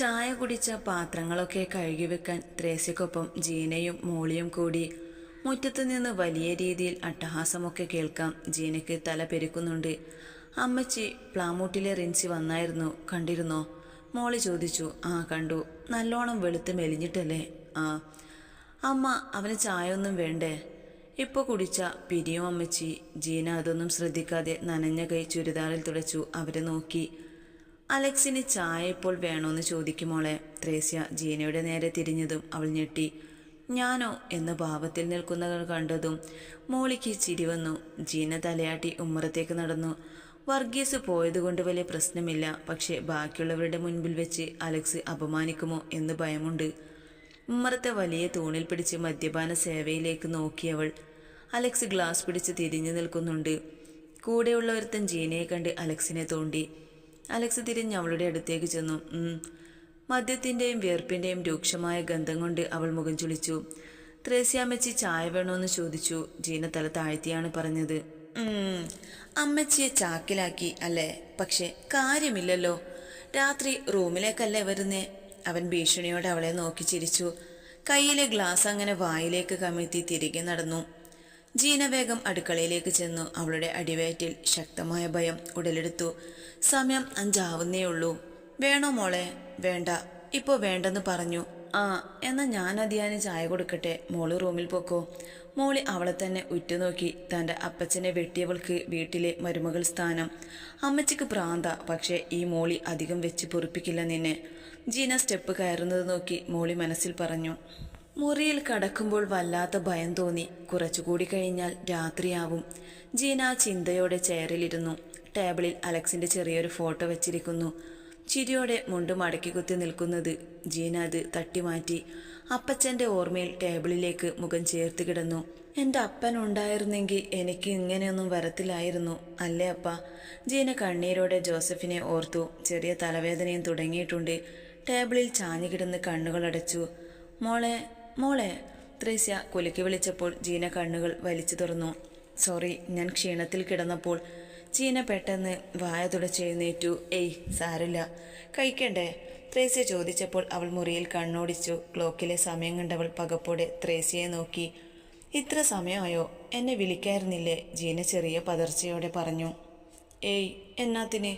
ചായ കുടിച്ച പാത്രങ്ങളൊക്കെ കഴുകി വെക്കാൻ ത്രേസ്യക്കൊപ്പം ജീനയും മോളിയും കൂടി. മുറ്റത്തു നിന്ന് വലിയ രീതിയിൽ അട്ടഹാസമൊക്കെ കേൾക്കാം. ജീനയ്ക്ക് തല പെരുക്കുന്നുണ്ട്. അമ്മച്ചി പ്ലാമൂട്ടിലെ റിൻസി വന്നായിരുന്നു. കണ്ടിരുന്നോ? മോളി ചോദിച്ചു. ആ കണ്ടു. നല്ലോണം വെളുത്ത് മെലിഞ്ഞിട്ടല്ലേ? ആ. അമ്മ അവന് ചായ ഒന്നും വേണ്ടേ? ഇപ്പൊ കുടിച്ച പിരിയും അമ്മച്ചി. ജീന അതൊന്നും ശ്രദ്ധിക്കാതെ നനഞ്ഞ കൈ ചുരിദാറിൽ തുടച്ചു. അവരെ നോക്കി. അലക്സിന് ചായ ഇപ്പോൾ വേണോന്ന് ചോദിക്കുമോളെ ത്രേസ്യ ജീനയുടെ നേരെ തിരിഞ്ഞതും അവൾ ഞെട്ടി. ഞാനോ? എന്ന് ഭാവത്തിൽ നിൽക്കുന്നവർ കണ്ടതും മോളിക്ക് ചിരി വന്നു. ജീന തലയാട്ടി ഉമ്മറത്തേക്ക് നടന്നു. വർഗീസ് പോയതുകൊണ്ട് വലിയ പ്രശ്നമില്ല. പക്ഷേ ബാക്കിയുള്ളവരുടെ മുൻപിൽ വെച്ച് അലക്സ് അപമാനിക്കുമോ എന്ന് ഭയമുണ്ട്. ഉമ്മറത്തെ വലിയ തൂണിൽ പിടിച്ച് മദ്യപാന സേവയിലേക്ക് നോക്കിയവൾ അലക്സ് ഗ്ലാസ് പിടിച്ച് തിരിഞ്ഞു നിൽക്കുന്നുണ്ട്. കൂടെയുള്ളവരുത്തൻ ജീനയെ കണ്ട് അലക്സിനെ തോണ്ടി. അലക്സ് തിരിഞ്ഞ് അവളുടെ അടുത്തേക്ക് ചെന്നു. മദ്യത്തിന്റെയും വിയർപ്പിന്റെയും രൂക്ഷമായ ഗന്ധം കൊണ്ട് അവൾ മുഖം ചുളിച്ചു. ത്രേസ്യാമ്മച്ചി ചായ വേണോന്ന് ചോദിച്ചു. ജീന തല താഴ്ത്തിയാണ് പറഞ്ഞത്. "ഉം, അമ്മച്ചിയെ ചാക്കിലാക്കി അല്ലേ? പക്ഷെ കാര്യമില്ലല്ലോ. രാത്രി റൂമിലേക്കല്ലേ വരുന്നേ? അവൻ ഭീഷണിയോടെ അവളെ നോക്കി ചിരിച്ചു. കയ്യിലെ ഗ്ലാസ് അങ്ങനെ വായിലേക്ക് കമിഴ്ത്തി തിരികെ നടന്നു. ജീന വേഗം അടുക്കളയിലേക്ക് ചെന്നു. അവളുടെ അടിവയറ്റിൽ ശക്തമായ ഭയം ഉടലെടുത്തു. സമയം അഞ്ചാവുന്നേ ഉള്ളൂ വേണോ മോളെ? വേണ്ട. ഇപ്പോൾ വേണ്ടെന്ന് പറഞ്ഞു. ആ എന്നാൽ ഞാൻ അതിയാന് ചായ കൊടുക്കട്ടെ. മോൾ റൂമിൽ പോക്കോ. മോളി അവളെ തന്നെ ഉറ്റുനോക്കി. തന്റെ അപ്പച്ചനെ വെട്ടിയവൾക്ക് വീട്ടിലെ മരുമകൾ സ്ഥാനം. അമ്മച്ചിക്ക് പ്രാന്ത. പക്ഷേ ഈ മോളി അധികം വെച്ച് പൊറിപ്പിക്കില്ല നിന്നെ. ജീന സ്റ്റെപ്പ് കയറുന്നത് നോക്കി മോളി മനസ്സിൽ പറഞ്ഞു. മുറിയിൽ കടക്കുമ്പോൾ വല്ലാത്ത ഭയം തോന്നി. കുറച്ചുകൂടി കഴിഞ്ഞാൽ രാത്രിയാവും. ജീന ചിന്തയോടെ ചെയറിലിരുന്നു. ടേബിളിൽ അലക്സിന്റെ ചെറിയൊരു ഫോട്ടോ വെച്ചിരിക്കുന്നു. ചിരിയോടെ മുണ്ട് മടക്കി കുത്തി നിൽക്കുന്നത്. ജീന അത് തട്ടിമാറ്റി. അപ്പച്ചന്റെ ഓർമ്മയിൽ ടേബിളിലേക്ക് മുഖം ചേർത്ത് കിടന്നു. എന്റെ അപ്പൻ ഉണ്ടായിരുന്നെങ്കിൽ എനിക്ക് ഇങ്ങനെയൊന്നും വരത്തില്ലായിരുന്നു. അല്ലേ അപ്പ? ജീന കണ്ണീരോടെ ജോസഫിനെ ഓർത്തു. ചെറിയ തലവേദനയും തുടങ്ങിയിട്ടുണ്ട്. ടേബിളിൽ ചാഞ്ഞു കിടന്ന് കണ്ണുകളടച്ചു. മോളെ മോളെ ത്രേസ്യ കുലുക്കി വിളിച്ചപ്പോൾ ജീന കണ്ണുകൾ വലിച്ചു തുറന്നു. സോറി ഞാൻ ക്ഷീണത്തിൽ കിടന്നപ്പോൾ ജീന പെട്ടെന്ന് വായ തുടച്ചെഴുന്നേറ്റു ഏയ് സാരില്ല. കഴിക്കണ്ടേ? ത്രേസ്യ ചോദിച്ചപ്പോൾ അവൾ മുറിയിൽ കണ്ണോടിച്ചു. ക്ലോക്കിലെ സമയം കണ്ടവൾ പകപ്പോടെ ത്രേസ്യയെ നോക്കി. ഇത്ര സമയമായോ? എന്നെ വിളിക്കായിരുന്നില്ലേ? ജീന ചെറിയ പതർച്ചയോടെ പറഞ്ഞു. ഏയ് എന്നാത്തിന്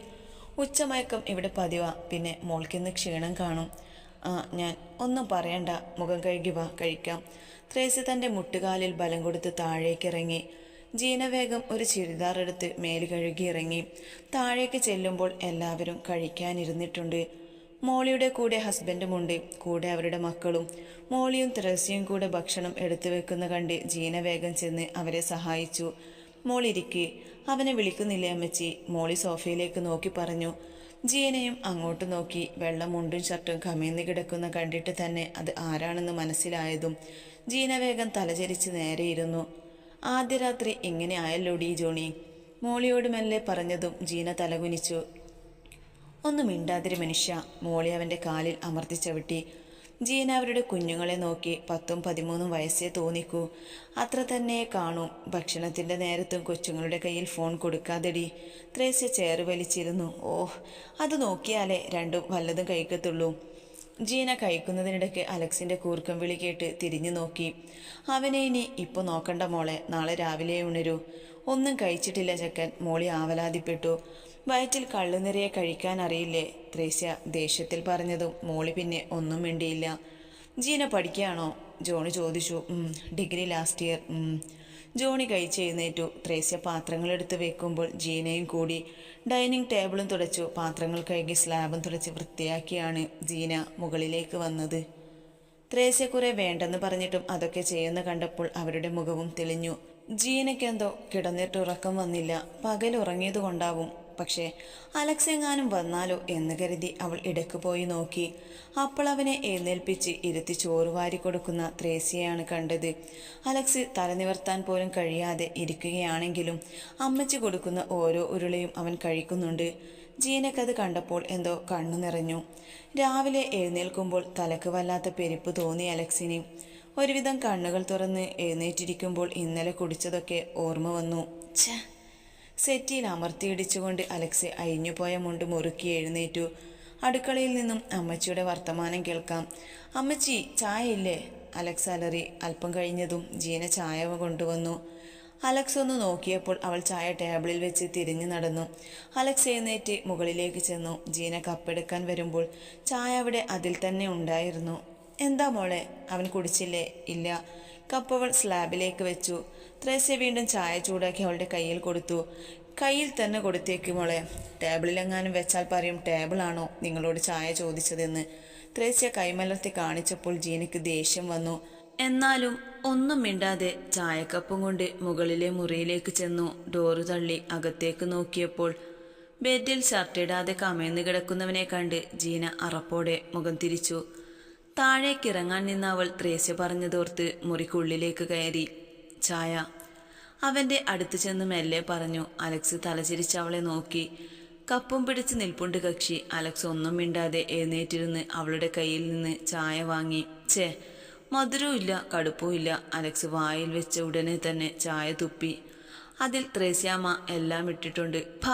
ഉച്ചമയക്കം ഇവിടെ പതിവാ. പിന്നെ മോൾക്കിന്ന് ക്ഷീണം കാണും. ആ ഞാൻ ഒന്നും പറയണ്ട. മുഖം കഴുകി വാ കഴിക്കാം. ത്രേസ്യ തന്റെ മുട്ടുകാലിൽ ബലം കൊടുത്ത് താഴേക്കിറങ്ങി. ജീനവേഗം ഒരു ചുരിദാർ എടുത്ത് മേൽ കഴുകി ഇറങ്ങി. താഴേക്ക് ചെല്ലുമ്പോൾ എല്ലാവരും കഴിക്കാനിരുന്നിട്ടുണ്ട്. മോളിയുടെ കൂടെ ഹസ്ബൻഡുമുണ്ട് കൂടെ അവരുടെ മക്കളും. മോളിയും ത്രേസ്യയും കൂടെ ഭക്ഷണം എടുത്തു വെക്കുന്ന കണ്ട് ജീനവേഗം ചെന്ന് അവരെ സഹായിച്ചു. മോളിരിക്കെ അവനെ വിളിക്കുന്നില്ലേ അമ്മച്ചി? മോളി സോഫയിലേക്ക് നോക്കി പറഞ്ഞു. ജീനയും അങ്ങോട്ട് നോക്കി വെള്ളം മുണ്ടും ഷർട്ടും കമിഴ്ന്ന് കിടക്കുന്ന കണ്ടിട്ട് തന്നെ അത് ആരാണെന്ന് മനസ്സിലായതും ജീന വേഗം തലചരിച്ച് നേരെ ഇരുന്നു. ആദ്യ രാത്രി ആയല്ലോ ഡി ജോണി? മോളിയോട് മെല്ലെ പറഞ്ഞതും ജീന തലകുനിച്ചു. ഒന്നും മിണ്ടാതിരി മനുഷ്യ. മോളി അവന്റെ കാലിൽ അമർത്തി ചവിട്ടി. ജീന അവരുടെ കുഞ്ഞുങ്ങളെ നോക്കി പത്തും പതിമൂന്നും വയസ്സേ തോന്നിക്കൂ. അത്ര തന്നെ കാണും. ഭക്ഷണത്തിന്റെ നേരത്തും കൊച്ചുങ്ങളുടെ കയ്യിൽ ഫോൺ കൊടുക്കാതെടി. ത്രേസ്യ ചേറ് വലിച്ചിരുന്നു. ഓ അത് നോക്കിയാലേ രണ്ടും വല്ലതും കഴിക്കത്തുള്ളൂ. ജീന കഴിക്കുന്നതിനിടയ്ക്ക് അലക്സിന്റെ കൂർക്കം വിളി കേട്ട് തിരിഞ്ഞു നോക്കി. അവനെ ഇനി ഇപ്പൊ നോക്കണ്ട മോളെ നാളെ രാവിലെ ഉണരൂ. ഒന്നും കഴിച്ചിട്ടില്ല ചെക്കൻ. മോളി ആവലാതിപ്പെട്ടു. വയറ്റിൽ കള്ളു നിറയെ കഴിക്കാൻ അറിയില്ലേ? ത്രേസ്യ ദേഷ്യത്തിൽ പറഞ്ഞതും മോളി പിന്നെ ഒന്നും വേണ്ടിയില്ല ജീന പഠിക്കുകയാണോ ജോണി ചോദിച്ചു. ഡിഗ്രി ലാസ്റ്റ് ഇയർ ജോണി കഴിച്ചെഴുന്നേറ്റു ത്രേസ്യ പാത്രങ്ങളെടുത്ത് വെക്കുമ്പോൾ ജീനയും കൂടി ഡൈനിങ് ടേബിളും തുടച്ചു. പാത്രങ്ങൾ കഴുകി സ്ലാബും തുടച്ച് വൃത്തിയാക്കിയാണ് ജീന മുകളിലേക്ക് വന്നത്. ത്രേസ്യ കുറെ വേണ്ടെന്ന് പറഞ്ഞിട്ടും അതൊക്കെ ചെയ്യുന്ന കണ്ടപ്പോൾ അവരുടെ മുഖവും തെളിഞ്ഞു. ജീനയ്ക്കെന്തോ കിടന്നിട്ട് ഉറക്കം വന്നില്ല. പകൽ ഉറങ്ങിയത് കൊണ്ടാവും. പക്ഷേ അലക്സെങ്ങാനും വന്നാലോ എന്ന് കരുതി അവൾ ഇടയ്ക്ക് പോയി നോക്കി. അപ്പോൾ അവനെ എഴുന്നേൽപ്പിച്ച് ഇരുത്തി ചോറ് വാരി കൊടുക്കുന്ന ത്രേസ്യയാണ് കണ്ടത്. അലക്സ് തലനിവർത്താൻ പോലും കഴിയാതെ ഇരിക്കുകയാണെങ്കിലും അമ്മച്ചി കൊടുക്കുന്ന ഓരോ ഉരുളയും അവൻ കഴിക്കുന്നുണ്ട്. ജീനക്കത് കണ്ടപ്പോൾ എന്തോ കണ്ണു നിറഞ്ഞു. രാവിലെ എഴുന്നേൽക്കുമ്പോൾ തലക്ക് വല്ലാത്ത പെരുപ്പ് തോന്നി അലക്സിന്. ഒരുവിധം കണ്ണുകൾ തുറന്ന് എഴുന്നേറ്റിരിക്കുമ്പോൾ ഇന്നലെ കുടിച്ചതൊക്കെ ഓർമ്മ വന്നു. സെറ്റിയിൽ അമർത്തിയിടിച്ചുകൊണ്ട് അലക്സ് അഴിഞ്ഞുപോയ മുണ്ട് മുറുക്കി എഴുന്നേറ്റു. അടുക്കളയിൽ നിന്നും അമ്മച്ചിയുടെ വർത്തമാനം കേൾക്കാം. അമ്മച്ചി ചായ ഇല്ലേ അലക്സ് അലറി. അല്പം കഴിഞ്ഞതും ജീന ചായ കൊണ്ടുവന്നു. അലക്സ് ഒന്ന് നോക്കിയപ്പോൾ അവൾ ചായ ടേബിളിൽ വെച്ച് തിരിഞ്ഞു നടന്നു. അലക്സ് എഴുന്നേറ്റ് മുകളിലേക്ക് ചെന്നു. ജീന കപ്പെടുക്കാൻ വരുമ്പോൾ ചായ അവിടെ അതിൽ തന്നെ ഉണ്ടായിരുന്നു. എന്താ മോളെ? അവൻ കുടിച്ചില്ലേ? ഇല്ല. കപ്പ് അവൾ സ്ലാബിലേക്ക് വെച്ചു. ത്രേസ്യ വീണ്ടും ചായ ചൂടാക്കി അവളുടെ കയ്യിൽ കൊടുത്തു. കയ്യിൽ തന്നെ കൊടുത്തേക്ക് മോളെ. ടേബിളിലെങ്ങാനും വെച്ചാൽ പറയും ടേബിളാണോ നിങ്ങളോട് ചായ ചോദിച്ചതെന്ന്. ത്രേസ്യ കൈമലർത്തി കാണിച്ചപ്പോൾ ജീനയ്ക്ക് ദേഷ്യം വന്നു. എന്നാലും ഒന്നും മിണ്ടാതെ ചായക്കപ്പും കൊണ്ട് മുകളിലെ മുറിയിലേക്ക് ചെന്നു ഡോറ് തള്ളി അകത്തേക്ക് നോക്കിയപ്പോൾ ബെഡിൽ ഷർട്ടിടാതെ കമഴ്ന്നു കിടക്കുന്നവനെ കണ്ട് ജീന അറപ്പോടെ മുഖം തിരിച്ചു. താഴേക്കിറങ്ങാൻ നിന്ന അവൾ ത്രേസ്യ പറഞ്ഞതോർത്ത് മുറിക്കുള്ളിലേക്ക് കയറി. ചായ. അവന്റെ അടുത്ത് ചെന്ന് മെല്ലെ പറഞ്ഞു അലക്സ് തലചിരിച്ച് അവളെ നോക്കി. കപ്പും പിടിച്ച് നിൽപ്പുണ്ട് കക്ഷി. അലക്സ് ഒന്നും മിണ്ടാതെ എഴുന്നേറ്റിരുന്ന് അവളുടെ കയ്യിൽ നിന്ന് ചായ വാങ്ങി. ചേ മധുരവും ഇല്ല കടുപ്പവും ഇല്ല. അലക്സ് വായിൽ വെച്ച ഉടനെ തന്നെ ചായ തുപ്പി. അതിൽ ത്രേസ്യാമ്മ എല്ലാം ഇട്ടിട്ടുണ്ട്. ഭ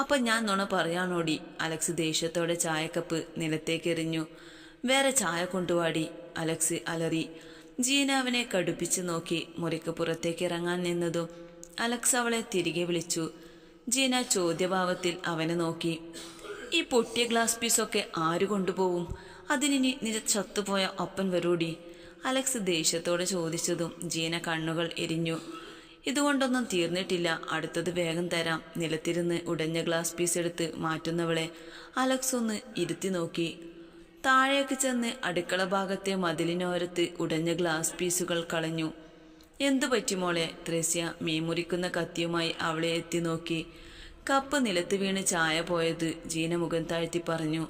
അപ്പൊ ഞാൻ നുണ പറയാണോടി? അലക്സ് ദേഷ്യത്തോടെ ചായക്കപ്പ് നിലത്തേക്കെറിഞ്ഞു. വേറെ ചായ കൊണ്ടുവാടി. അലക്സ് അലറി. ജീന അവനെ കടുപ്പിച്ചു നോക്കി മുറിക്ക് പുറത്തേക്ക് ഇറങ്ങാൻ നിന്നതും അലക്സ് അവളെ തിരികെ വിളിച്ചു. ജീന ചോദ്യഭാവത്തിൽ അവനെ നോക്കി. ഈ പൊട്ടിയ ഗ്ലാസ് പീസൊക്കെ ആര് കൊണ്ടുപോകും? അതിനി നിന്റെ ചത്തുപോയ ഒപ്പൻ വരൂടി. അലക്സ് ദേഷ്യത്തോടെ ചോദിച്ചതും ജീന കണ്ണുകൾ എരിഞ്ഞു. ഇതുകൊണ്ടൊന്നും തീർന്നിട്ടില്ല അടുത്തത് വേഗം തരാം. നിലത്തിരുന്ന് ഉടഞ്ഞ ഗ്ലാസ് പീസ് എടുത്ത് മാറ്റുന്നവളെ അലക്സ് ഒന്ന് ഇരുത്തി നോക്കി. താഴേക്ക് ചെന്ന് അടുക്കള ഭാഗത്തെ മതിലിനോരത്ത് ഉടഞ്ഞ ഗ്ലാസ് പീസുകൾ കളഞ്ഞു. എന്തു പറ്റി മോളെ? ത്രേസ്യ മീമുറിക്കുന്ന കത്തിയുമായി അവളെ എത്തി നോക്കി. കപ്പ് നിലത്ത് വീണ് ചായ പോയത് ജീന മുഖം താഴ്ത്തി പറഞ്ഞു.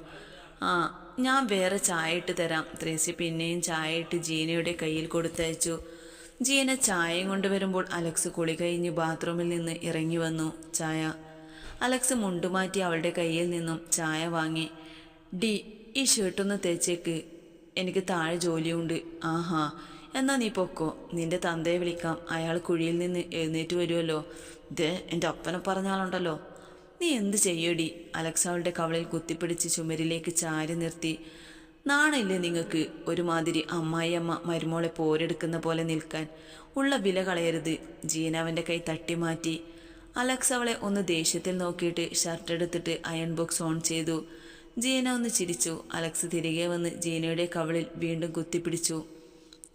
ആ ഞാൻ വേറെ ചായ ഇട്ട് തരാം ത്രേസ്യ പിന്നെയും ചായ ഇട്ട് ജീനയുടെ കയ്യിൽ കൊടുത്തയച്ചു. ജീന ചായയും കൊണ്ടുവരുമ്പോൾ അലക്സ് കുളി കഴിഞ്ഞ് ബാത്റൂമിൽ നിന്ന് ഇറങ്ങി വന്നു. ചായ. അലക്സ് മുണ്ടുമാറ്റി അവളുടെ കയ്യിൽ നിന്നും ചായ വാങ്ങി. ഡി ഈ ഷർട്ടൊന്ന് തേച്ചേക്ക്. എനിക്ക് താഴെ ജോലിയുണ്ട്. ആഹാ. എന്നാ നീ പൊക്കോ. നിന്റെ തന്തയെ വിളിക്കാം. അയാൾ കുഴിയിൽ നിന്ന് എഴുന്നേറ്റ് വരുമല്ലോ ദേ എന്റെ അപ്പനെ പറഞ്ഞാലുണ്ടല്ലോ നീ എന്ത് ചെയ്യടി? അലക്സാളുടെ കവളിൽ കുത്തിപ്പിടിച്ച് ചുമരിലേക്ക് ചാരി നിർത്തി. നാണില്ലേ നിങ്ങൾക്ക്? ഒരുമാതിരി അമ്മായിയമ്മ മരുമോളെ പോരെടുക്കുന്ന പോലെ നിൽക്കാൻ. ഉള്ള വില കളയരുത്. ജീനാവന്റെ കൈ തട്ടി മാറ്റി അലക്സ് അവളെ ഒന്ന് ദേഷ്യത്തിൽ നോക്കിയിട്ട് ഷർട്ട് എടുത്തിട്ട് അയൺ ബോക്സ് ഓൺ ചെയ്തു. ജീന ഒന്ന് ചിരിച്ചു. അലക്സ് തിരികെ വന്ന് ജീനയുടെ കവളിൽ വീണ്ടും കുത്തിപ്പിടിച്ചു.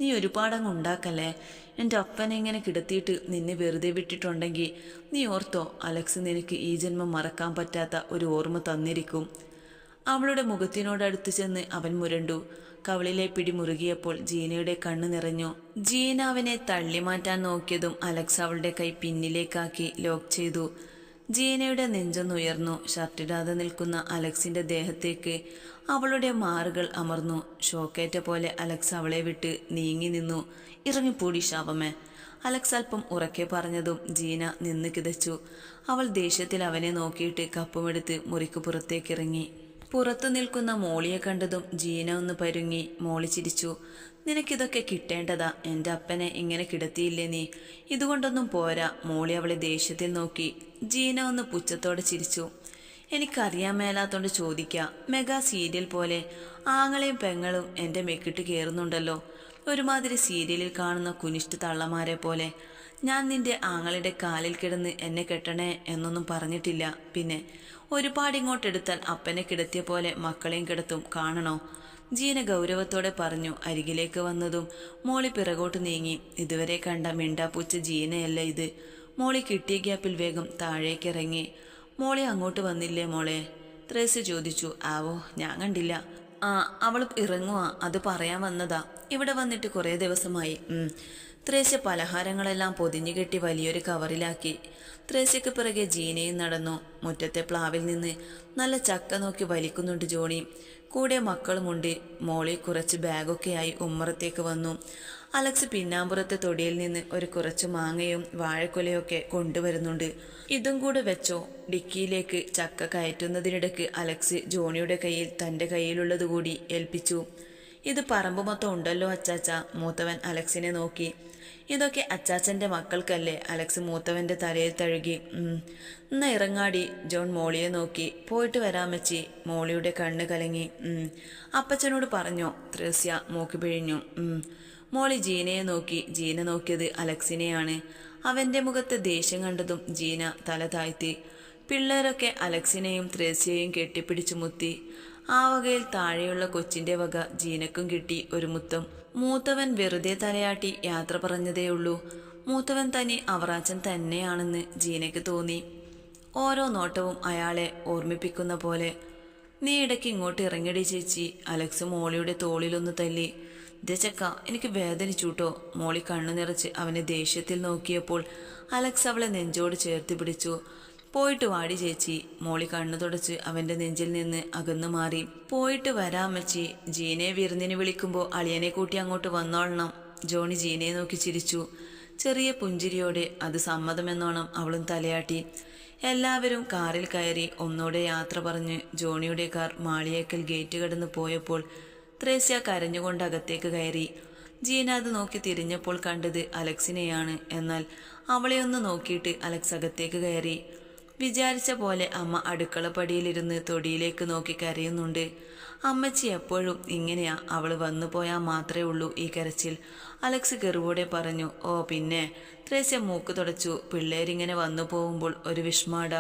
നീ ഒരുപാടങ്ങ് ഉണ്ടാക്കല്ലേ? എന്റെ അപ്പനെ ഇങ്ങനെ കിടത്തിയിട്ട് നിന്നെ വെറുതെ വിട്ടിട്ടുണ്ടെങ്കിൽ നീ ഓർത്തോ അലക്സ് നിനക്ക് ഈ ജന്മം മറക്കാൻ പറ്റാത്ത ഒരു ഓർമ്മ തന്നിരിക്കും അവളുടെ മുഖത്തിനോടടുത്ത് ചെന്ന് അവൻ മുരണ്ടു. കവളിലെ പിടി മുറുകിയപ്പോൾ ജീനയുടെ കണ്ണ് നിറഞ്ഞു. ജീന അവനെ തള്ളിമാറ്റാൻ നോക്കിയതും അലക്സ് അവളുടെ കൈ പിന്നിലേക്കാക്കി ലോക്ക് ചെയ്തു. ജീനയുടെ നെഞ്ചൊന്നുയർന്നു ഷർട്ടിടാതെ നിൽക്കുന്ന അലക്സിന്റെ ദേഹത്തേക്ക് അവളുടെ മാറുകൾ അമർന്നു. ഷോക്കേറ്റ പോലെ അലക്സ് അവളെ വിട്ട് നീങ്ങി നിന്നു. ഇറങ്ങിപ്പൂടി ശാപമേ. അലക്സ് അല്പം ഉറക്കെ പറഞ്ഞതും ജീന നിന്ന് കിതച്ചു. അവൾ ദേഷ്യത്തിൽ അവനെ നോക്കിയിട്ട് കപ്പുമെടുത്ത് മുറിക്ക് പുറത്തേക്കിറങ്ങി. പുറത്തു നിൽക്കുന്ന മോളിയെ കണ്ടതും ജീന ഒന്ന് പരുങ്ങി മോളി ചിരിച്ചു. നിനക്കിതൊക്കെ കിട്ടേണ്ടതാ. എന്റെ അപ്പനെ ഇങ്ങനെ കിടത്തിയില്ലേ നീ? ഇതുകൊണ്ടൊന്നും പോരാ. മോളി അവളെ ദേഷ്യത്തിൽ നോക്കി. ജീന ഒന്ന് പുച്ഛത്തോടെ ചിരിച്ചു. എനിക്കറിയാൻ മേലാത്തോണ്ട് ചോദിക്കാം. മെഗാ സീരിയൽ പോലെ ആങ്ങളെയും പെങ്ങളും എന്റെ മെക്കിട്ട് കയറുന്നുണ്ടല്ലോ ഒരുമാതിരി സീരിയലിൽ കാണുന്ന കുനിഷ്ട് തള്ളമാരെ പോലെ. ഞാൻ നിന്റെ ആങ്ങളുടെ കാലിൽ കിടന്ന് എന്നെ കെട്ടണേ എന്നൊന്നും പറഞ്ഞിട്ടില്ല. പിന്നെ ഒരുപാട് ഇങ്ങോട്ടെടുത്താൽ അപ്പനെ കിടത്തിയ പോലെ മക്കളെയും കിടത്തും കാണണോ? ജീന ഗൗരവത്തോടെ പറഞ്ഞു അരികിലേക്ക് വന്നതും മോളി പിറകോട്ട് നീങ്ങി. ഇതുവരെ കണ്ട മിണ്ടാപ്പൂച്ച ജീനയല്ല ഇത്. മോളി കിട്ടിയ ഗ്യാപ്പിൽ വേഗം താഴേക്കിറങ്ങി. മോളി അങ്ങോട്ട് വന്നില്ലേ മോളെ? ത്രേസ്യ ചോദിച്ചു. ആവോ ഞാൻ കണ്ടില്ല. ആ അവൾ ഇറങ്ങുവാ. അത് പറയാൻ വന്നതാ. ഇവിടെ വന്നിട്ട് കുറേ ദിവസമായി. ത്രേസ്യ പലഹാരങ്ങളെല്ലാം പൊതിഞ്ഞു കെട്ടി വലിയൊരു കവറിലാക്കി. ത്രേസ്യക്ക് പിറകെ ജീനയും നടന്നു. മുറ്റത്തെ പ്ലാവിൽ നിന്ന് നല്ല ചക്ക നോക്കി വലിക്കുന്നുണ്ട് ജോണി. കൂടെ മക്കളുമുണ്ട് മോളി കുറച്ച് ബാഗൊക്കെയായി ഉമ്മറത്തേക്ക് വന്നു. അലക്സ് പിന്നാമ്പുറത്തെ തൊടിയിൽ നിന്ന് ഒരു കുറച്ച് മാങ്ങയും വാഴക്കൊലയൊക്കെ കൊണ്ടുവരുന്നുണ്ട്. ഇതും കൂടെ വെച്ചോ? ഡിക്കിയിലേക്ക് ചക്ക കയറ്റുന്നതിനിടയ്ക്ക് അലക്സ് ജോണിയുടെ കയ്യിൽ തന്റെ കയ്യിലുള്ളത് കൂടി ഏൽപ്പിച്ചു. ഇത് പറമ്പ് മൊത്തം ഉണ്ടല്ലോ അച്ചാച്ച. മൂത്തവൻ അലക്സിനെ നോക്കി. ഇതൊക്കെ അച്ചാച്ചന്റെ മക്കൾക്കല്ലേ? അലക്സ് മൂത്തവന്റെ തലയിൽ തഴുകി. "ഉം. ഇറങ്ങാടി. ജോൺ മോളിയെ നോക്കി. പോയിട്ട് വരാമച്ചി മോളിയുടെ കണ്ണ് കലങ്ങി. അപ്പച്ചനോട് പറഞ്ഞോ. ത്രേസ്യ മൂക്ക് പിഴിഞ്ഞു. മോളി ജീനയെ നോക്കി. ജീന നോക്കിയത് അലക്സിനെയാണ്. അവന്റെ മുഖത്ത് ദേഷ്യം കണ്ടതും ജീന തല താഴ്ത്തി. പിള്ളേരൊക്കെ അലക്സിനെയും ത്രേസ്യയെയും കെട്ടിപ്പിടിച്ചു മുത്തി. ആ വകയിൽ താഴെയുള്ള കൊച്ചിന്റെ വക ജീനക്കും കിട്ടി ഒരു മുത്തം. മൂത്തവൻ വെറുതെ തലയാട്ടി യാത്ര പറഞ്ഞതേയുള്ളൂ. മൂത്തവൻ തനി അവറാച്ചൻ തന്നെയാണെന്ന് ജീനയ്ക്ക് തോന്നി. ഓരോ നോട്ടവും അയാളെ ഓർമ്മിപ്പിക്കുന്ന പോലെ. നീ ഇടയ്ക്ക് ഇങ്ങോട്ട് ഇറങ്ങിടി ചേച്ചി. അലക്സ് മോളിയുടെ തോളിലൊന്ന് തല്ലി. ദച്ചക്ക എനിക്ക് വേദനിച്ചൂട്ടോ. മോളി കണ്ണു നിറച്ച് അവനെ ദേഷ്യത്തിൽ നോക്കിയപ്പോൾ അലക്സ് അവളെ നെഞ്ചോട് ചേർത്ത് പിടിച്ചു. പോയിട്ട് വാടി ചേച്ചി. മോളി കണ്ണു തുടച്ച് അവന്റെ നെഞ്ചിൽ നിന്ന് അകന്നു മാറി. പോയിട്ട് വരാമച്ചി ജീനെ വിരുന്നിന് വിളിക്കുമ്പോൾ അളിയനെ കൂട്ടി അങ്ങോട്ട് വന്നോളണം. ജോണി ജീനെ നോക്കി ചിരിച്ചു. ചെറിയ പുഞ്ചിരിയോടെ അത് സമ്മതമെന്നോണം അവളും തലയാട്ടി. എല്ലാവരും കാറിൽ കയറി ഒന്നോടെ യാത്ര പറഞ്ഞ് ജോണിയുടെ കാർ മാളിയേക്കൽ ഗേറ്റ് കടന്ന് പോയപ്പോൾ ത്രേസ്യ കരഞ്ഞുകൊണ്ട് അകത്തേക്ക് കയറി. ജീന അത് നോക്കി തിരിഞ്ഞപ്പോൾ കണ്ടത് അലക്സിനെയാണ്. എന്നാൽ അവളെ ഒന്ന് നോക്കിയിട്ട് അലക്സ് അകത്തേക്ക് കയറി. വിചാരിച്ച പോലെ അമ്മ അടുക്കളപ്പടിയിലിരുന്ന് തൊടിയിലേക്ക് നോക്കി കരയുന്നുണ്ട്. അമ്മച്ചി എപ്പോഴും ഇങ്ങനെയാ അവൾ വന്നു പോയാൽ മാത്രമേ ഉള്ളൂ ഈ കരച്ചിൽ. അലക്സ് ഗെറുവോടെ പറഞ്ഞു ഓ പിന്നെ. ത്രേസ്യ മൂക്ക് തുടച്ചു. പിള്ളേരിങ്ങനെ വന്നു പോകുമ്പോൾ ഒരു വിഷ്മാട.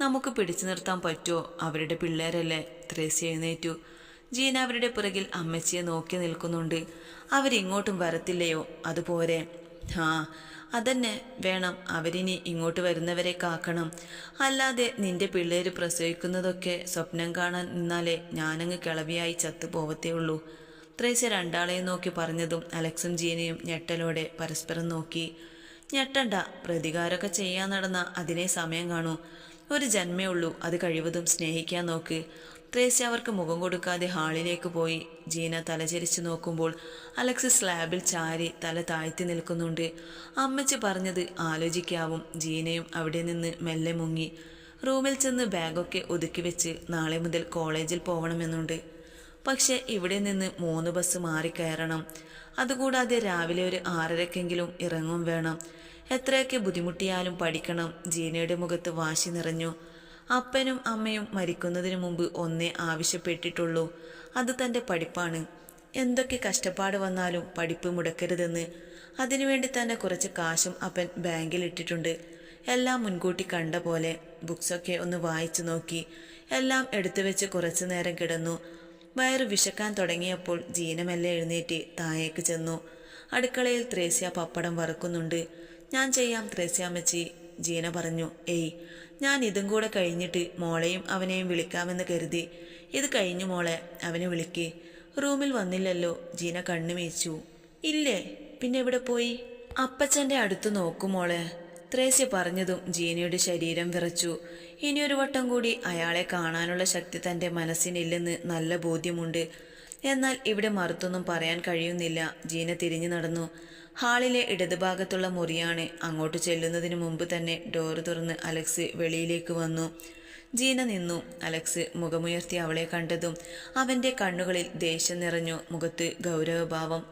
നമുക്ക് പിടിച്ചു നിർത്താൻ പറ്റുമോ അവരുടെ പിള്ളേരല്ലേ? ത്രേസ്യ എഴുന്നേറ്റു. ജീന അവരുടെ പിറകിൽ അമ്മച്ചിയെ നോക്കി നിൽക്കുന്നുണ്ട്. അവരിങ്ങോട്ടും വരത്തില്ലയോ? അതുപോലെ ആ അതന്നെ. വേണം. അവരിനി ഇങ്ങോട്ട് വരുന്നവരെ കാക്കണം. അല്ലാതെ നിന്റെ പിള്ളേര് പ്രസവിക്കുന്നതൊക്കെ സ്വപ്നം കാണാൻ നിന്നാലേ ഞാനങ്ങ് കിളവിയായി ചത്തു പോവത്തേ ഉള്ളൂ. ത്രേസ്യ രണ്ടാളെയും നോക്കി പറഞ്ഞതും അലക്സും ജീനയും ഞെട്ടലോടെ പരസ്പരം നോക്കി. ഞെട്ടണ്ട. പ്രതികാരമൊക്കെ ചെയ്യാൻ നടന്ന അതിനെ സമയം കാണൂ. ഒരു ജന്മേ ഉള്ളൂ. അത് കഴിവതും സ്നേഹിക്കാൻ നോക്ക്. ത്രേസ്യ അവർക്ക് മുഖം കൊടുക്കാതെ ഹാളിലേക്ക് പോയി. ജീന തലചരിച്ചു നോക്കുമ്പോൾ അലക്സ് സ്ലാബിൽ ചാരി തല താഴ്ത്തി നിൽക്കുന്നുണ്ട്. അമ്മച്ചി പറഞ്ഞത് ആലോചിക്കാവും. ജീനയും അവിടെ നിന്ന് മെല്ലെ മുങ്ങി. റൂമിൽ ചെന്ന് ബാഗൊക്കെ ഒതുക്കി വെച്ച് നാളെ മുതൽ കോളേജിൽ പോകണമെന്നുണ്ട് പക്ഷെ ഇവിടെ നിന്ന് മൂന്ന് ബസ് മാറിക്കയറണം അതുകൂടാതെ രാവിലെ ഒരു ആറരക്കെങ്കിലും ഇറങ്ങും വേണം. എത്രയൊക്കെ ബുദ്ധിമുട്ടിയാലും പഠിക്കണം. ജീനയുടെ മുഖത്ത് വാശി നിറഞ്ഞു. അപ്പനും അമ്മയും മരിക്കുന്നതിന് മുമ്പ് ഒന്നേ ആവശ്യപ്പെട്ടിട്ടുള്ളൂ. അത് തന്റെ പഠിപ്പാണ്. എന്തൊക്കെ കഷ്ടപ്പാട് വന്നാലും പഠിപ്പ് മുടക്കരുതെന്ന് അതിനുവേണ്ടി തന്നെ കുറച്ച് കാശും അപ്പൻ ബാങ്കിൽ ഇട്ടിട്ടുണ്ട് എല്ലാം മുൻകൂട്ടി കണ്ട പോലെ ബുക്സൊക്കെ ഒന്ന് വായിച്ചു നോക്കി. എല്ലാം എടുത്തു വെച്ച് കുറച്ചു നേരം കിടന്നു. വയറ് വിശക്കാൻ തുടങ്ങിയപ്പോൾ ജീനമെല്ലെ എഴുന്നേറ്റ് താഴേക്ക് ചെന്നു. അടുക്കളയിൽ ത്രേസ്യ പപ്പടം വറുക്കുന്നുണ്ട്. ഞാൻ ചെയ്യാം ത്രേസ്യാമ്മച്ചി. ജീന പറഞ്ഞു ഏയ് ഞാൻ ഇതും കൂടെ കഴിഞ്ഞിട്ട് മോളെയും അവനെയും വിളിക്കാമെന്ന് കരുതി. ഇത് കഴിഞ്ഞു മോളെ അവനെ വിളിക്ക്. റൂമിൽ വന്നില്ലല്ലോ ജീന കണ്ണു മേച്ചു. ഇല്ലേ പിന്നെ എവിടെ പോയി? അപ്പച്ചന്റെ അടുത്ത് നോക്കൂ മോളെ. ത്രേസ്യ പറഞ്ഞതും ജീനയുടെ ശരീരം വിറച്ചു. ഇനിയൊരു വട്ടം കൂടി അയാളെ കാണാനുള്ള ശക്തി തന്റെ മനസ്സിനില്ലെന്ന് നല്ല ബോധ്യമുണ്ട്. എന്നാൽ ഇവിടെ മറുത്തൊന്നും പറയാൻ കഴിയുന്നില്ല. ജീന തിരിഞ്ഞു നടന്നു. ഹാളിലെ ഇടതുഭാഗത്തുള്ള മുറിയാണ്. അങ്ങോട്ട് ചെല്ലുന്നതിന് മുമ്പ് തന്നെ ഡോറ് തുറന്ന് അലക്സ് വെളിയിലേക്ക് വന്നു. ജീന നിന്നു. അലക്സ് മുഖമുയർത്തി അവളെ കണ്ടതും അവന്റെ കണ്ണുകളിൽ ദേഷ്യം നിറഞ്ഞു മുഖത്ത് ഗൗരവഭാവം.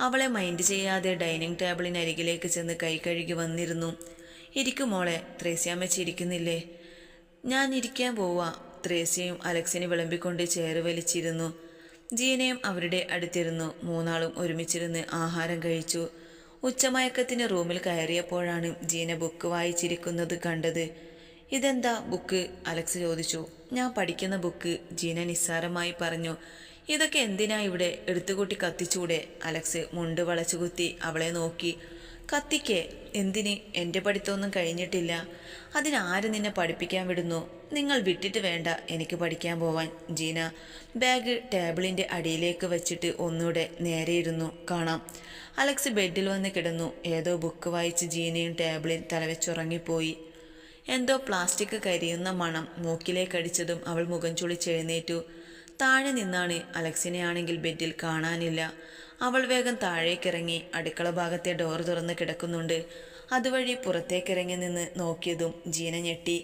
അവളെ മൈൻഡ് ചെയ്യാതെ ഡൈനിങ് ടേബിളിനരികിലേക്ക് ചെന്ന് കൈ കഴുകി വന്നിരുന്നു. ഇരിക്കും മോളെ ത്രേസ്യാമ്മച്ചി ഇരിക്കുന്നില്ലേ? ഞാൻ ഇരിക്കാൻ പോവാ. ത്രേസ്യയും അലക്സിനെ വിളമ്പിക്കൊണ്ട് ചേർ വലിച്ചിരുന്നു. ജീനയും അവരുടെ അടുത്തിരുന്നു. മൂന്നാളും ഒരുമിച്ചിരുന്ന് ആഹാരം കഴിച്ചു. ഉച്ചമയക്കത്തിന് റൂമിൽ കയറിയപ്പോഴാണ് ജീന ബുക്ക് വായിച്ചിരിക്കുന്നത് കണ്ടത്. ഇതെന്താ ബുക്ക്? അലക്സ് ചോദിച്ചു. ഞാൻ പഠിക്കുന്ന ബുക്ക് ജീന നിസ്സാരമായി പറഞ്ഞു. ഇതൊക്കെ എന്തിനാ ഇവിടെ? എടുത്തുകൂട്ടി കത്തിച്ചൂടെ? അലക്സ് മുണ്ട് വളച്ചുകുത്തി അവളെ നോക്കി. കത്തിക്കേ. എന്തിന്? എന്റെ പഠിത്തമൊന്നും കഴിഞ്ഞിട്ടില്ല. അതിനാര് നിന്നെ പഠിപ്പിക്കാൻ വിടുന്നു? നിങ്ങൾ വിട്ടിട്ട് വേണ്ട എനിക്ക് പഠിക്കാൻ പോവാൻ. ജീന ബാഗ് ടേബിളിന്റെ അടിയിലേക്ക് വെച്ചിട്ട് ഒന്നുകൂടെ നേരെയിരുന്നു കാണാം. അലക്സ് ബെഡിൽ വന്ന് കിടന്നു. ഏതോ ബുക്ക് വായിച്ച് ജീനയും ടേബിളിൽ തലവെച്ചുറങ്ങിപ്പോയി. എന്തോ പ്ലാസ്റ്റിക് കരിയുന്ന മണം. മൂക്കിലേക്കടിച്ചതും അവൾ മുഖം ചുളിച്ചെഴുന്നേറ്റു താഴെ നിന്നാണ് അലക്സിനെ ആണെങ്കിൽ ബെഡിൽ കാണാനില്ല. അവൾ വേഗം താഴേക്കിറങ്ങി അടുക്കള ഭാഗത്തെ ഡോർ തുറന്ന് കിടക്കുന്നുണ്ട്. അതുവഴി പുറത്തേക്കിറങ്ങി നിന്ന് നോക്കിയതും ജീന ഞെട്ടി.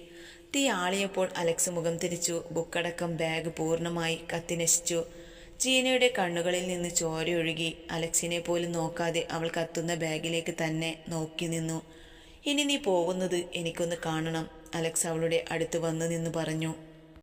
തീ ആളിയപ്പോൾ അലക്സ് മുഖം തിരിച്ചു. ബുക്കടക്കം ബാഗ് പൂർണമായി കത്തിനശിച്ചു. ജീനയുടെ കണ്ണുകളിൽ നിന്ന് ചോരയൊഴുകി അലക്സിനെ പോലും നോക്കാതെ അവൾ കത്തുന്ന ബാഗിലേക്ക് തന്നെ നോക്കി നിന്നു. ഇനി നീ പോകുന്നത് എനിക്കൊന്ന് കാണണം അലക്സ് അവളുടെ അടുത്ത് വന്നു നിന്ന് പറഞ്ഞു.